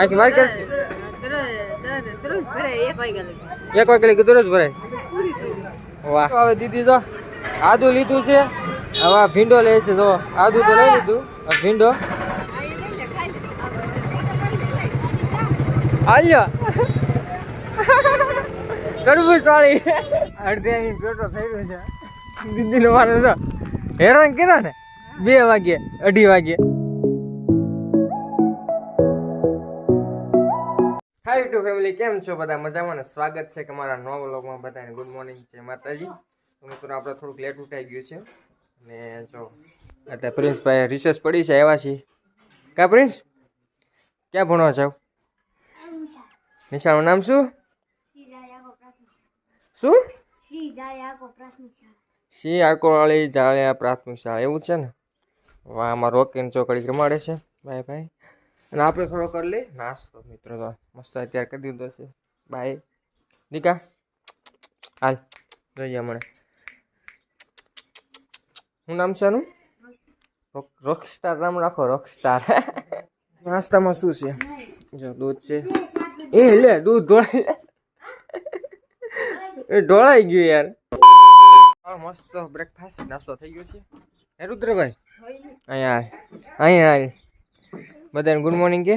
આખી માર્કેટ દરરોજ એક લગી વાગે કીધું જ ભરાય. વાહ. હવે દીદી તો આદુ લીધું છે. હવે ભીંડો લે છે તો આદુ તો લઈ લીધું. ભીંડો. આલ્યો તરબૂચ પાણી અડધે અહીં પેટો થઈ ગયો છે. દીદીનો નો છો હેરાન કર્યા ને? બે વાગે અઢી વાગે હાય ટુ ફેમિલી કેમ છો બધા? મજામાં ને? સ્વાગત છે કે મારા નવા વ્લોગમાં બધાને. ગુડ મોર્નિંગ છે માતાજી. મિત્રો, આપણે થોડુંક લેટ ઉઠાઈ ગયું છે. ને જો, અત્યારે પ્રિન્સભાઈ રિસર્ચ પડી છે, એવા છીએ. કા પ્રિન્સ? ક્યાં ભણવા જાવ? નિશાળનું નામ શું? શું? સી આકોવાળી જાળિયા પ્રાથમિક શાળા. એવું છે ને? વાહ, આમાં રોકીને ચોકડી રમાડે છે બાય ભાઈ. અને આપણે થોડો કરી લઈએ. નાસ્તો મિત્રો તો મસ્ત અત્યારે કરી દીધો છે. બાય દીકા હાલ. જોઈએ મળે શું નામ છે આનું રોકસ્ટાર નામ રાખો રોકસ્ટાર. નાસ્તામાં શું છે? જો દૂધ છે. એ લે દૂધ ઢોળાઈ એ ઢોળાઈ ગયું યાર. મસ્ત બ્રેકફાસ્ટ નાસ્તો થઈ ગયો છે. હે રુદ્રભાઈ? અહીંયા. અહીંયા આય. બધાને ગુડ મોર્નિંગ કે?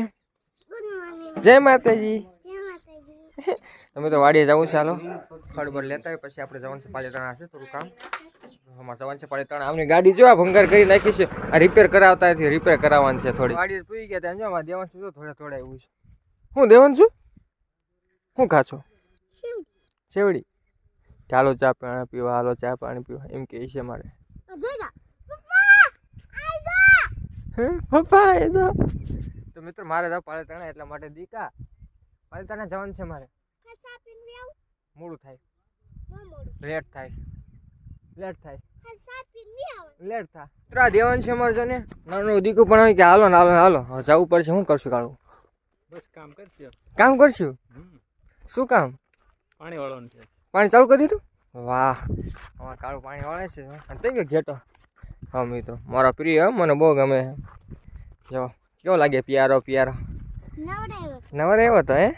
જય માતાજી. તમે તો વાડીએ જવું ચાલો ખડબર લેતા હોય પછી આપણે જવાનું છે પાલીતાણા હશે થોડું કામ. અમારે જવાનું છે પાલીતાણા. આમની ગાડી જો આ ભંગાર કરી નાખી છે. આ રિપેર કરાવતા નથી રિપેર કરાવવાની છે થોડી. વાડીએ પૂરી ગયા ત્યાં જો અમારે દેવાનું છે જો થોડે થોડા એવું છે. હું દેવાનું છું? શું ખા છો? છેવડી ચાલો ચા પાણી પીવા હાલો ચા પાણી પીવા. એમ કે છે મારે. હે? પપ્પા એ તો તો મિત્રો મારે જાવ પાલેતાણા એટલા માટે દીકા. પાલેતાણા જવાનું છે મારે. મોડું થાય. લેટ થાય. લેટ થાય. લેટ થાય. ત્રા દેવાનું છે મારે જો ને નાનું દીકું પણ આવે કે હાલો ને હાલો ને હાલો. જવું પડશે શું કરશું કાળું? બસ કામ કરશું? કામ કરશું? શું કામ? પાણી વાળવાનું છે. પાણી ચાલુ કરી દીધું? વાહ. અમારે કાળું પાણી વાળે છે. અને થઈ ગયો ઘેટો. હા મિત્રો. મારા પ્રિય મને બહુ ગમે જો કેવો લાગે પિયારો પિયારો? નવરે એવો તો હે?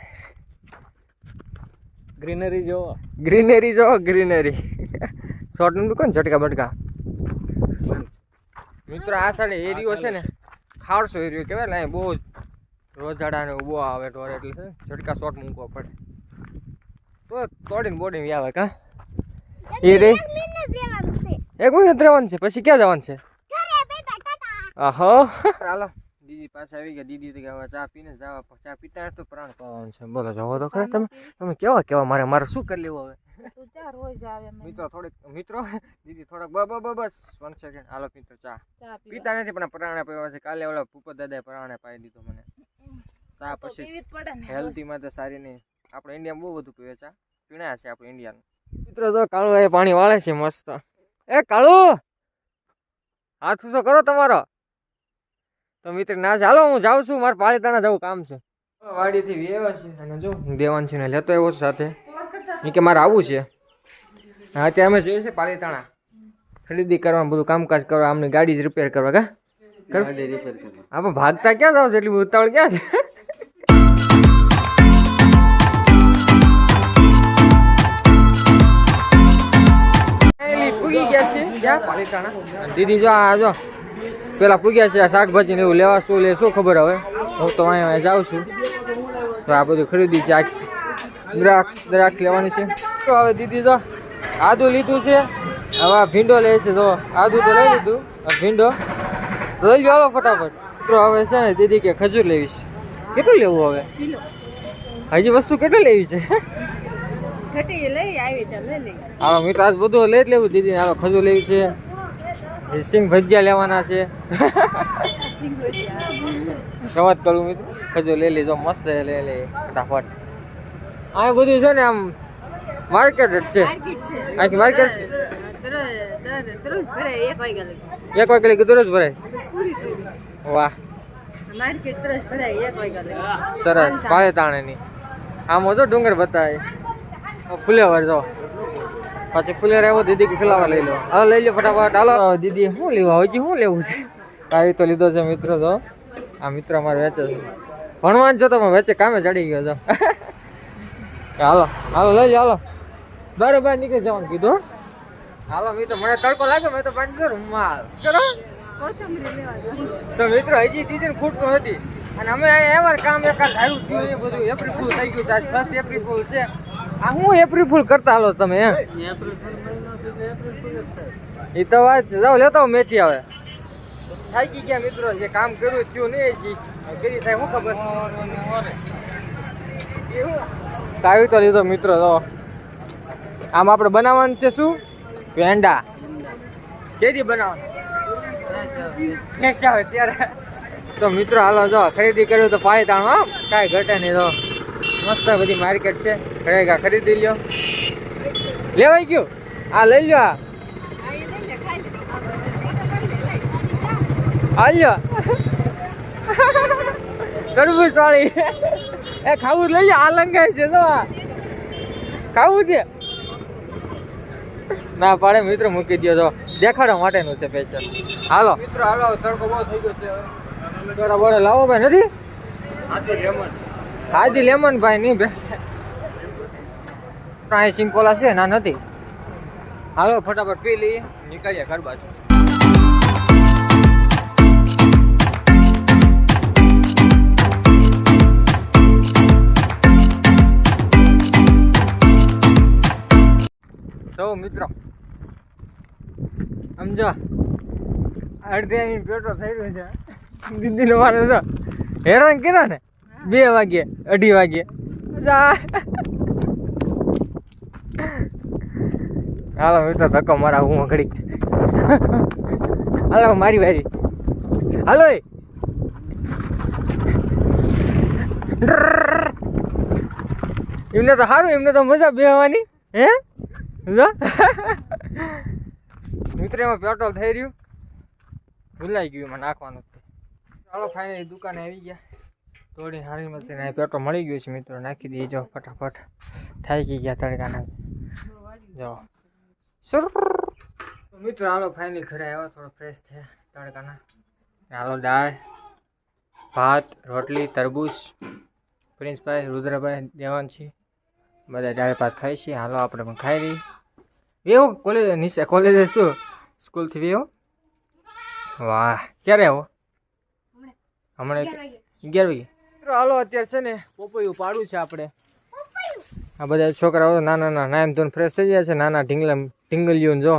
ગ્રીનરી જોવો. ગ્રીનરી જો ગ્રીનરી. શોર્ટનું કોણ ઝટકા બટકા? મિત્રો આ સાડે એરિયો છે ને ખાવડશો એરિયો કહેવાય ને બહુ રોજાડા ને બહુ આવે ઢોર એટલે છે ઝટકા શોર્ટ મૂકવો પડે. તો તોડીને બોડીને આવે કા? એ રે. એક મહિને રહેવાનું છે પછી ક્યાં જવાનું છે? આહો ચાલો દીદી પાસે આવી ગયા દીદી તો કે ચા પીને જવા ચા પીતા નથી તો પ્રાણ પાવાનું છે. બોલો જવો તો ખરા તમે. તમે કેવા કેવા મારે મારે શું કરી લેવું હવે? મિત્રો થોડીક મિત્રો દીદી થોડાક બ બ બસ વન સેકન્ડ હાલો મિત્રો ચા. પીતા નથી પણ પ્રાણે પીવા છે. કાલે ઓલા પુપર દાદાએ પ્રાણે પાઈ દીધો મને. ચા પછી હેલ્ધી તો સારી નહીં. આપણે ઇન્ડિયામાં બહુ બધું પીવે ચા. પીણા છે આપણે ઇન્ડિયાનું મિત્રો જો કાળું એ પાણી વાળે છે મસ્ત. એ કાળુ! હાથ કરો તમારો. તો મિત્ર ના ચાલો હું જાઉં છું. મારે પાલીતાણા જવું કામ છે. વાડીથી વેવા છે અને જો. હું દેવાન છે ને લેતો આવ્યો છું સાથે. એ કે મારે આવવું છે. હા ત્યાં અમે જઈએ છીએ પાલીતાણા. ખરીદી કરવાનું બધું કામકાજ કરવા અમને ગાડી જ રિપેર કરવા કા? કર આપણે ભાગતા ક્યાં જાવ છે? એટલી ઉતાવળ ક્યાં છે? દીદી જો આ જો પેલા પૂગ્યા છે આ શાકભાજી ને એવું લેવા શું લે શું ખબર હવે? હું તો અહીંયા જાઉં છું. તો આ બધું ખરીદી છે. આ દ્રાક્ષ દ્રાક્ષ લેવાની છે. તો હવે દીદી તો આદુ લીધું છે. હવે આ ભીંડો લે છે. તો આદુ તો લઈ લીધું. ભીંડો લઈ લો હાલો ફટાફટ. તો હવે છે ને દીદી કે ખજૂર લેવી છે. કેટલું લેવું હવે? હજી વસ્તુ કેટલી લેવી છે? ઘટી લઈ આવી બધું લઈ જ લેવું દીદી. હાલો ખજૂર લેવી છે. સિંગ ભજીયા લેવાના છે. સવાદ કરું મિત્રો? ખજો લઈ લીધો મસ્ત લઈ લે ફટાફટ. આ બધું છે ને આમ માર્કેટ જ છે. આખી માર્કેટ એક લગી વાગે ભરાય. વાહ. માર્કેટ દરરોજ ભરાય લગી સરસ પાળે તાણે આમ જો ડુંગર બતાય. ફુલેવર જો. પછી ફુલેવર આવ્યો દીદી કે ફુલાવર લઈ લો. હા લઈ લો ફટાફટ. હાલો. દીદી શું લેવું? હજી શું લેવું છે? આવી તો લીધો છે મિત્રો તો આ મિત્ર અમારે વેચે છે. ભણવાનું જો તમે વેચે કામે ચડી ગયો છો હાલો હાલો લઈ જાઓ, હાલો. બરોબર નીકળી જવાનું કીધું હાલો મિત્રો મને તડકો લાગ્યો મેં તો પાંચ કરું માલ કરો. તો મિત્રો હજી દીદી ખૂટતું હતી. અને અમે અહીંયા એવા કામ એકાદ આવ્યું થયું બધું એપ્રિલ ફૂલ થઈ ગયું છે. આજ ફર્સ્ટ એપ્રિલ ફૂલ છે. આ હું એપ્રિલ ફૂલ કરતા હાલો તમે, એમ? એ તો વાત છે. જાઓ, લેતા મેથી આવે થાકી ગયા મિત્રો, જે કામ કર્યું થયું નહીં, જી કરી થાય શું ખબર? કાવી તો લીધો મિત્રો તો આમ આપણે બનાવવાનું છે શું? ભેંડા. કેદી બનાવવાનું? આવે ત્યારે. તો મિત્રો, હાલો, જો, ખરીદી કર્યું તો પાય તાણ, હા. કાંઈ ઘટે નહીં તો મસ્ત બધી માર્કેટ છે. ખરેખર ખરીદી લ્યો? લેવાઈ ગયું? આ લઈ લ્યો આ. આ એ લઈ લે ખાઈ લે આ આ લ્યો. તરબૂચ વાળી. એ ખાવું લઈ આ લંગાય છે તો ખાવું છે? ના પાડે મિત્રો મૂકી દો તો દેખાડવા માટેનું છે સ્પેશિયલ હાલો. મિત્રો હાલો તડકો બહુ થઈ ગયો છે હવે. લાવો ભાઈ નથી? હાજી લેમન ભાઈ નહીં બે અહીં સિંકોલા છે, ના નથી. હાલો, ફટાફટ પી લઈએ. નીકળીએ ઘર બાજુ. તો મિત્રો સમજો અડધી અહીં પેટ્રોલ થઈ રહ્યું છે. દીદીનો મારે છે. હેરાન કર્યા ને? બે વાગે અઢી વાગે જા. હાલો મિત્રો ધક્કો મારા હું ઘડી હાલો મારી વારી. હાલો એમને તો સારું એમને તો મજા બેહવાની, હે? મિત્ર, એમાં પેટ્રોલ થઈ રહ્યું. ભૂલાઈ ગયું એમાં નાખવાનું ચાલો ફાઇનલી દુકાને આવી ગયા. થોડી હારી અહીં પેટ્રોલ મળી ગયું છે, મિત્રો. નાખી દઈએ, જો, ફટાફટ. થાકી ગયા તડકાના. જો. મિત્રો હાલો ફાઇનલી ઘરે આવ્યો થોડો ફ્રેશ છે તડકાના. હાલો દાળ ભાત રોટલી તરબૂચ પ્રિન્સભાઈ રુદ્રભાઈ દેવાનસિંહ બધા દાળ ભાત ખાઈ છીએ હાલો આપણે પણ ખાઈ લઈએ. વેવો કોલેજ નિશા કોલેજ શું? સ્કૂલથી વેવો વાહ ક્યારે આવો? હમણાં અગિયાર વાગે હાલો અત્યારે છે ને પોપૈયું પાડું છે આપણે. આ બધા છોકરાઓ નાના નાના નાયન ધોન ફ્રેશ થઈ ગયા છે નાના ઢીંગલા ઢીંગલીઓ જો.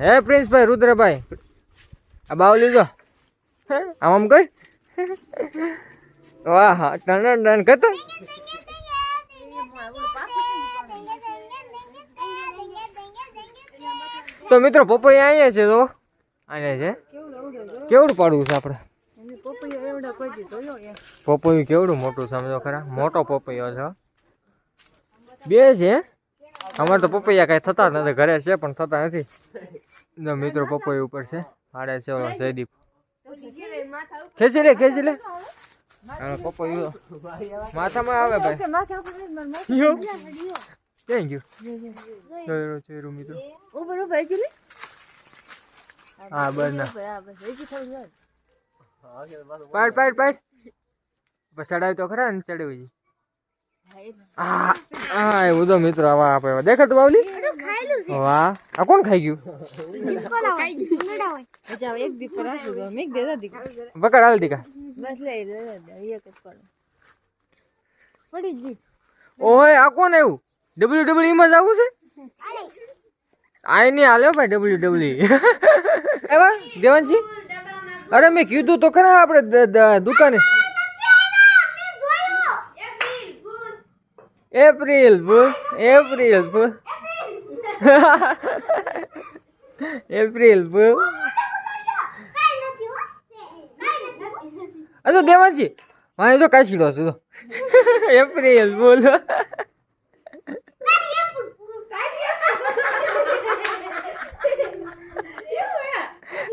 હે પ્રિન્સભાઈ રુદ્રભાઈ. આ બાવ લીધો. આમ આમ કર. વાહ ટન ટન કરતો. તો મિત્રો પપૈયા અહીંયા છે તો. અહીંયા છે. કેવડું પાડવું છે આપણે? પપૈયું કેવડું મોટું સમજો ખરા. મોટો પપૈયો છે બે છે? અમારે તો પપૈયા કાંઈ થતા જ નથી ઘરે છે પણ થતા નથી. મિત્રો પપૈયું ઉપર છે આડે છે જયદીપ. ખેંચી લે ખેંચી લે. પપૈયું. માથામાં આવે ભાઈ. યો. ક્યાં ગયું? જોયો મિત્રો. હા બસ ના. બરાબર હજી પાડ પાડ પાડ. ચડાવી તો ખરા ને ચડાવી હા આ કોણ ખાઈ ગયું? ડબલ્યુ ડબલ્યુ માં જવું છે? આય નહીં હાલ્યો ભાઈ ડબલ્યુ ડબલ્યુ. એવા દેવાનસી અરે મેં કીધું તો ખરા આપણે દુકાને. April fool April fool April fool અરે દેવાજી મારે તો કાશી લો છું એપ્રિલ ફૂલ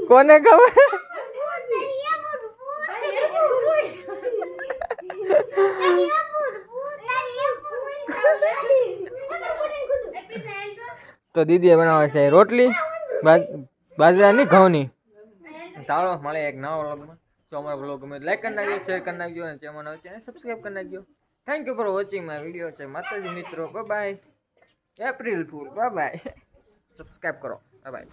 કોને ખબર? તો દીદીએ બનાવે છે રોટલી, બાજ- બાજરાની ઘઉંની. ચાલો મળે એક નવો વ્લોગમાં. જો અમારો બ્લોગ ગમે લાઈક કરી નાખજો શેર કરી નાખજો, અને ચેનલ આવે અને સબસ્ક્રાઈબ કરી નાખજો. Thank you for watching my video છે, માતાજી મિત્રો. Bye April fool bye subscribe કરો. બાય